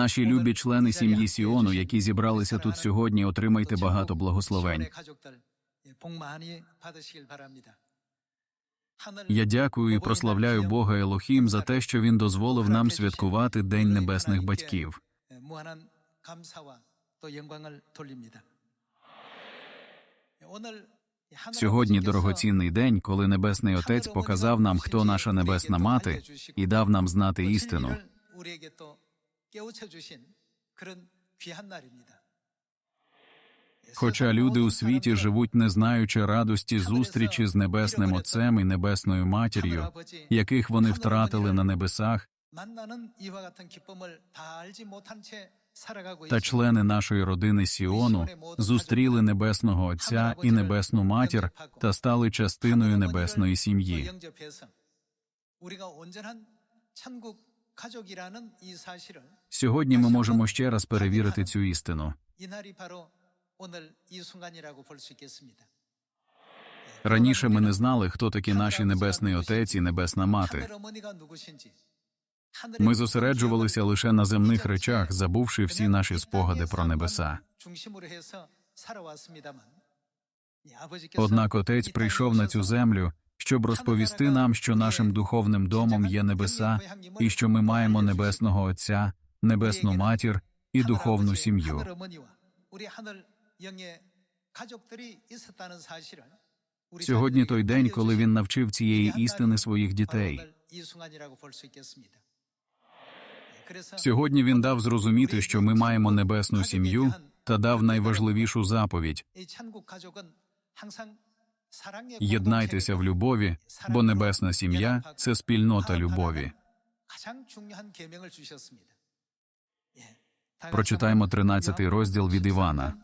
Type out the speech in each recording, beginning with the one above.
Наші любі члени сім'ї Сіону, які зібралися тут сьогодні, отримайте багато благословень. Я дякую і прославляю Бога Елохім за те, що він дозволив нам святкувати День небесних батьків. Сьогодні дорогоцінний день, коли Небесний Отець показав нам, хто наша небесна мати, і дав нам знати істину. 진리를 우리에게 또 깨우쳐 주신 그런 귀한 날입니다. Хоча люди у світі живуть, не знаючи радості зустрічі з небесним Отцем і небесною матір'ю, яких вони втратили на небесах, 만나는 이와 같은 기쁨을 다 알지 못한 채 살아가고 та 있습니다. члени нашої родини Сіону зустріли небесного Отця і небесну матір та стали частиною небесної 또 сім'ї. Сьогодні ми можемо ще раз перевірити цю істину. Раніше ми не знали, хто такі наші небесний отець і небесна мати. Ми зосереджувалися лише на земних речах, забувши всі наші спогади про небеса. Однак отець прийшов на цю землю щоб розповісти нам, що нашим духовним домом є небеса, і що ми маємо небесного Отця, небесну матір і духовну сім'ю. Сьогодні той день, коли він навчив цієї істини своїх дітей. Сьогодні він дав зрозуміти, що ми маємо небесну сім'ю та дав найважливішу заповідь. Єднайтеся в любові, бо небесна сім'я це спільнота любові. Прочитаємо 13 розділ від Івана.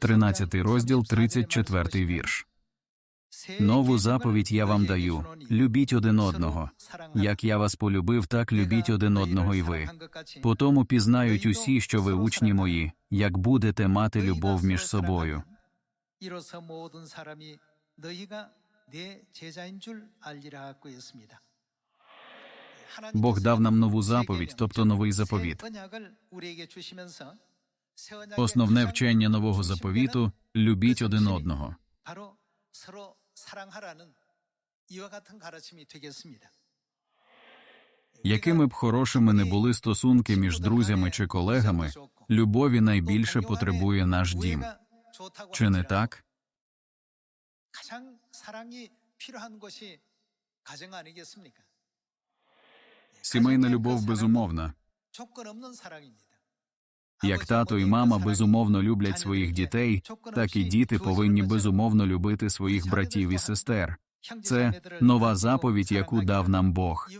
Тринадцятий розділ, 34 четвертий вірш. Нову заповідь я вам даю: любіть один одного. Як я вас полюбив, так любіть один одного і ви. По тому пізнають усі, що ви учні мої, як будете мати любов між собою. Бог дав нам нову заповідь, тобто новий заповіт. Основне вчення нового заповіту любіть один одного. 바로 서로 사랑하라는 이와 같은 가르침이 되겠습니다. Якими б хорошими не були стосунки між друзями чи колегами, любові найбільше потребує наш дім. Чи не так? 가장 사랑이 필요한 것이 가정 아니겠습니까? Сімейна любов безумовна. Як тато і мама безумовно люблять своїх дітей, так і діти повинні безумовно любити своїх братів і сестер. Це нова заповідь, яку дав нам Бог.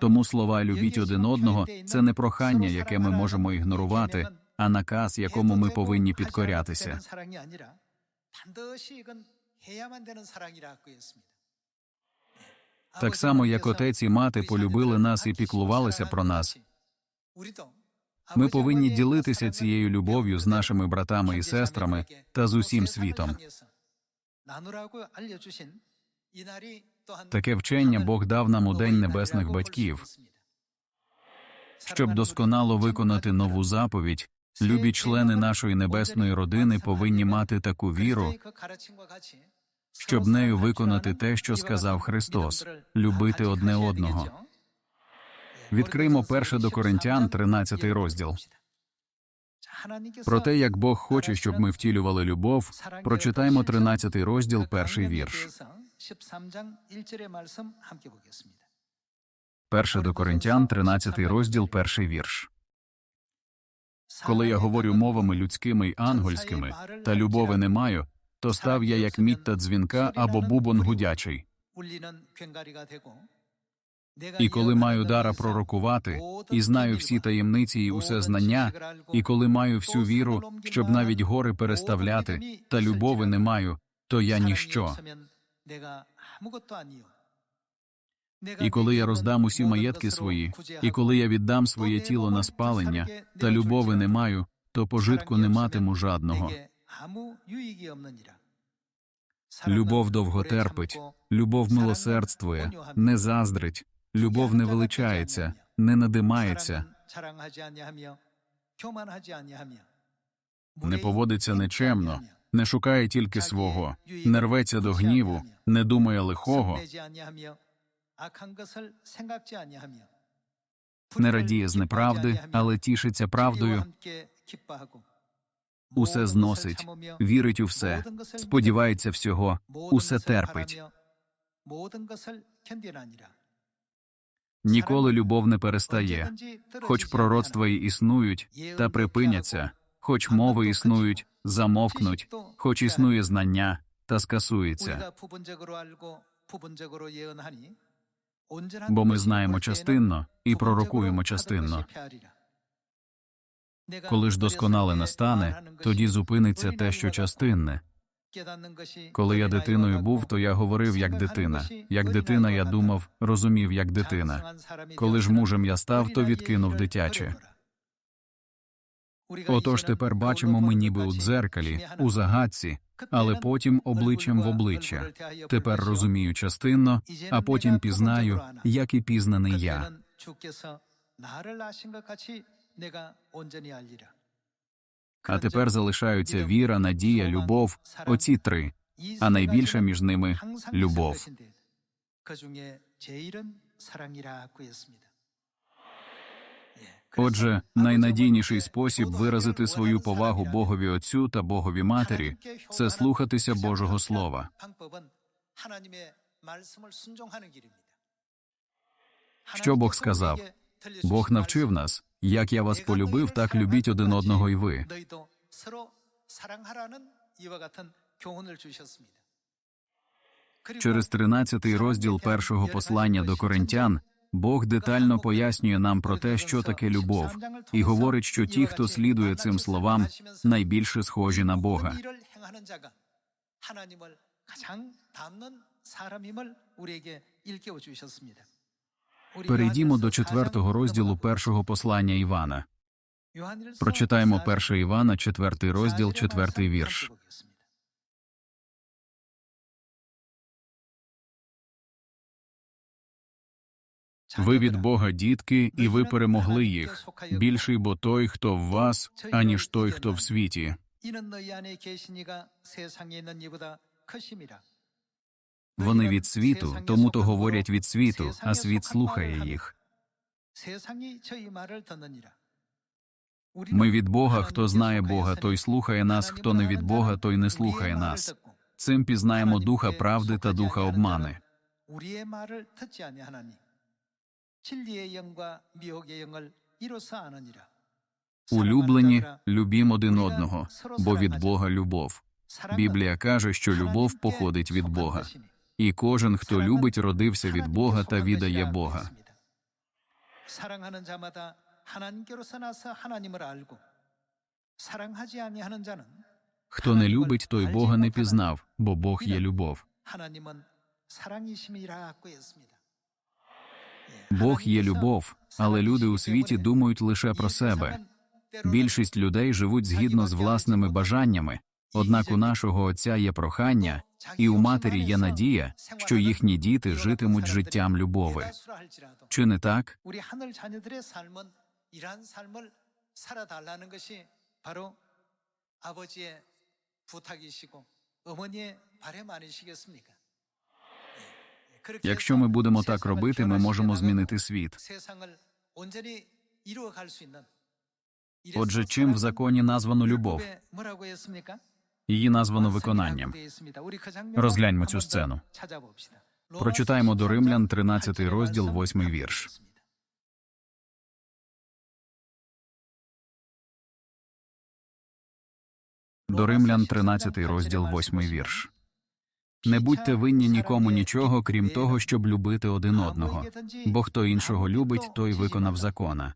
Тому слова любіть один одного це не прохання, яке ми можемо ігнорувати, а наказ, якому ми повинні підкорятися. Так само, як отець і мати полюбили нас і піклувалися про нас, ми повинні ділитися цією любов'ю з нашими братами і сестрами та з усім світом. Таке вчення Бог дав нам у День небесних батьків. Щоб досконало виконати нову заповідь, любі члени нашої небесної родини повинні мати таку віру, щоб нею виконати те, що сказав Христос любити одне одного. Відкриємо перше до Коринтян, 13 розділ. Про те, як Бог хоче, щоб ми втілювали любов, прочитаємо 13 розділ, перший вірш. Перше до Коринтян, 13 розділ, перший вірш. Коли я говорю мовами людськими й ангельськими, та любови не маю, то став я як мітта дзвінка або бубон гудячий. І коли маю дара пророкувати, і знаю всі таємниці і усе знання, і коли маю всю віру, щоб навіть гори переставляти, та любови не маю, то я ніщо. І коли я роздам усі маєтки свої, і коли я віддам своє тіло на спалення, та любови не маю, то пожитку не матиму жадного. Любов довго терпить, любов милосердствує, не заздрить, любов не величається, не надимається, не поводиться нечемно, не шукає тільки свого, не рветься до гніву, не думає лихого, не радіє з неправди, але тішиться правдою, усе зносить, вірить у все, сподівається всього, усе терпить. Ніколи любов не перестає, хоч пророцтва й існують, та припиняться, хоч мови існують, замовкнуть, хоч існує знання, та скасується. Бо ми знаємо частинно і пророкуємо частинно. Коли ж досконале настане, тоді зупиниться те, що частинне. Коли я дитиною був, то я говорив як дитина. Як дитина я думав, розумів як дитина. Коли ж мужем я став, то відкинув дитяче. Отож тепер бачимо ми ніби у дзеркалі, у загадці, але потім обличчям в обличчя. Тепер розумію частинно, а потім пізнаю, як і пізнаний я. А тепер залишаються віра, надія, любов, оці три, а найбільша між ними любов. Отже, найнадійніший спосіб виразити свою повагу Богові Отцю та Богові Матері це слухатися Божого Слова. Що Бог сказав? Бог навчив нас, як я вас полюбив, так любіть один одного і ви. Через 13 розділ першого послання до коринтян Бог детально пояснює нам про те, що таке любов, і говорить, що ті, хто слідує цим словам, найбільше схожі на Бога. Перейдімо до четвертого розділу першого послання Івана. Прочитаємо 1 Івана, четвертий розділ, четвертий вірш. Ви від Бога дітки, і ви перемогли їх. Більший бо той, хто в вас, аніж той, хто в світі. Вони від світу, тому то говорять від світу, а світ слухає їх. Ми від Бога, хто знає Бога, той слухає нас, хто не від Бога, той не слухає нас. Цим пізнаємо духа правди та духа обмани. Улюблені любім один одного, бо від Бога любов. Біблія каже, що любов походить від Бога. І кожен, хто любить, родився від Бога та відає Бога. Хто не любить, той Бога не пізнав, бо Бог є любов. Бог є любов, але люди у світі думають лише про себе. Більшість людей живуть згідно з власними бажаннями, Однак у нашого Отця є прохання, і у матері є надія, що їхні діти житимуть життям любови. Чи не так? Якщо ми будемо так робити, ми можемо змінити світ. Отже, чим в законі названо любов? Її названо виконанням. Розгляньмо цю сцену. Прочитаємо до Римлян, 13 розділ, 8 вірш. До Римлян, 13 розділ, 8 вірш. Не будьте винні нікому нічого, крім того, щоб любити один одного. Бо хто іншого любить, той виконав закона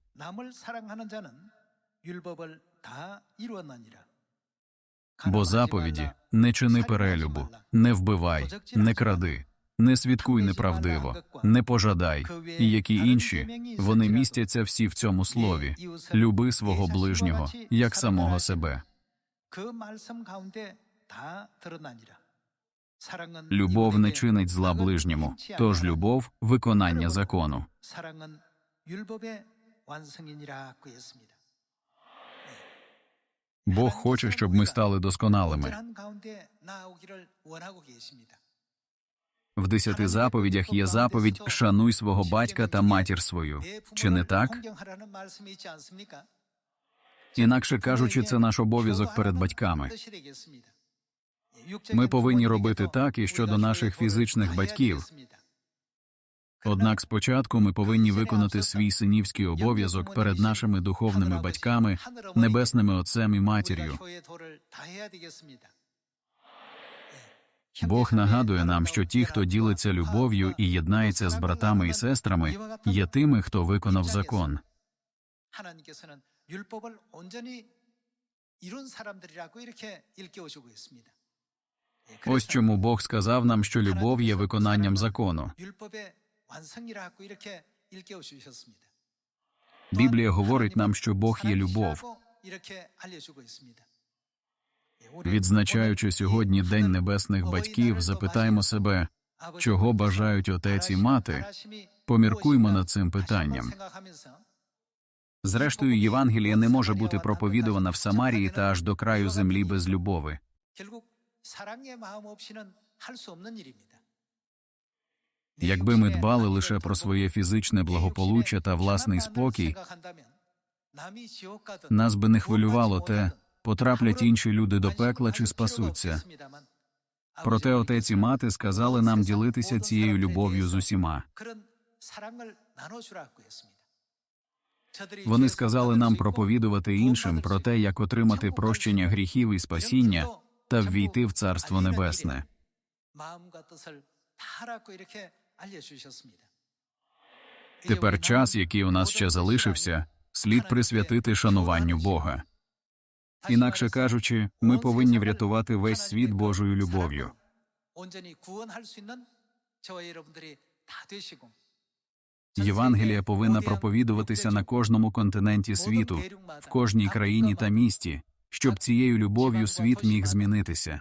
бо заповіді не чини перелюбу, не вбивай, не кради, не свідкуй неправдиво, не пожадай, і які інші вони містяться всі в цьому слові. люби свого ближнього як самого себе. Любов не чинить зла ближньому, тож любов виконання закону. Бог хоче, щоб ми стали досконалими. В десяти заповідях є заповідь Шануй свого батька та матір свою. Чи не так? Інакше кажучи, це наш обов'язок перед батьками. Ми повинні робити так і щодо наших фізичних батьків. Однак спочатку ми повинні виконати свій синівський обов'язок перед нашими духовними батьками, небесними отцем і матір'ю. Бог нагадує нам, що ті, хто ділиться любов'ю і єднається з братами і сестрами, є тими, хто виконав закон. Ось чому Бог сказав нам, що любов є виконанням закону. Біблія говорить нам, що Бог є любов, відзначаючи сьогодні День небесних батьків, запитаємо себе, чого бажають отець і мати. Поміркуймо над цим питанням. Зрештою, Євангелія не може бути проповідувана в Самарії та аж до краю землі без любови. Якби ми дбали лише про своє фізичне благополуччя та власний спокій, нас би не хвилювало те, потраплять інші люди до пекла чи спасуться. Проте отець і мати сказали нам ділитися цією любов'ю з усіма. Вони сказали нам проповідувати іншим про те, як отримати прощення гріхів і спасіння та ввійти в Царство Небесне. Тепер час, який у нас ще залишився, слід присвятити шануванню Бога. Інакше кажучи, ми повинні врятувати весь світ Божою любов'ю. Євангелія повинна проповідуватися на кожному континенті світу, в кожній країні та місті, щоб цією любов'ю світ міг змінитися.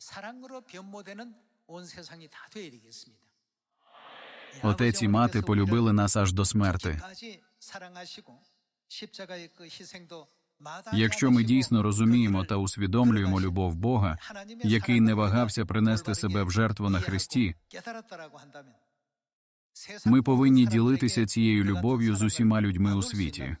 사랑으로 변모되는 온 세상이 다 되어야 되겠습니다. Отець і мати полюбили нас аж до смерти. 끝까지 사랑하시고 십자가의 그 희생도 마다하지 Якщо ми 않으시고 дійсно розуміємо 그들을 та усвідомлюємо любов Бога, 하나님의 який 사랑을 не вагався принести 올바르게 себе в жертву на 이해하고 Христі, 깨달았다라고 한다면 세상 ми 모든 повинні 사람들에게 ділитися цією 그 같은 любов'ю з 사랑을 усіма людьми у 나눌 수 світі.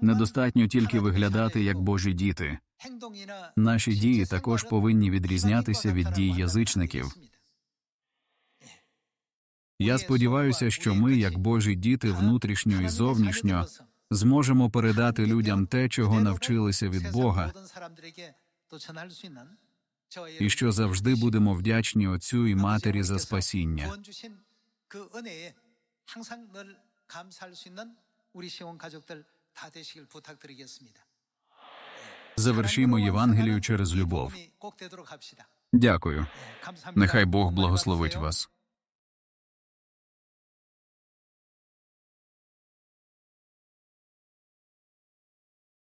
Недостатньо тільки 하나님의 виглядати як 자녀이고 Божі діти. 행동이나 Наші дії 실제 також 생활은 повинні відрізнятися від дій 하나님과 язичників. 같다라고 Я сподіваюся, що ми, як Божі діти, внутрішньо і зовнішньо, зможемо передати людям те, чого навчилися від Бога, і що завжди будемо вдячні Отцю і Матері за спасіння. Завершімо Євангелію через любов. Дякую. Нехай Бог благословить вас.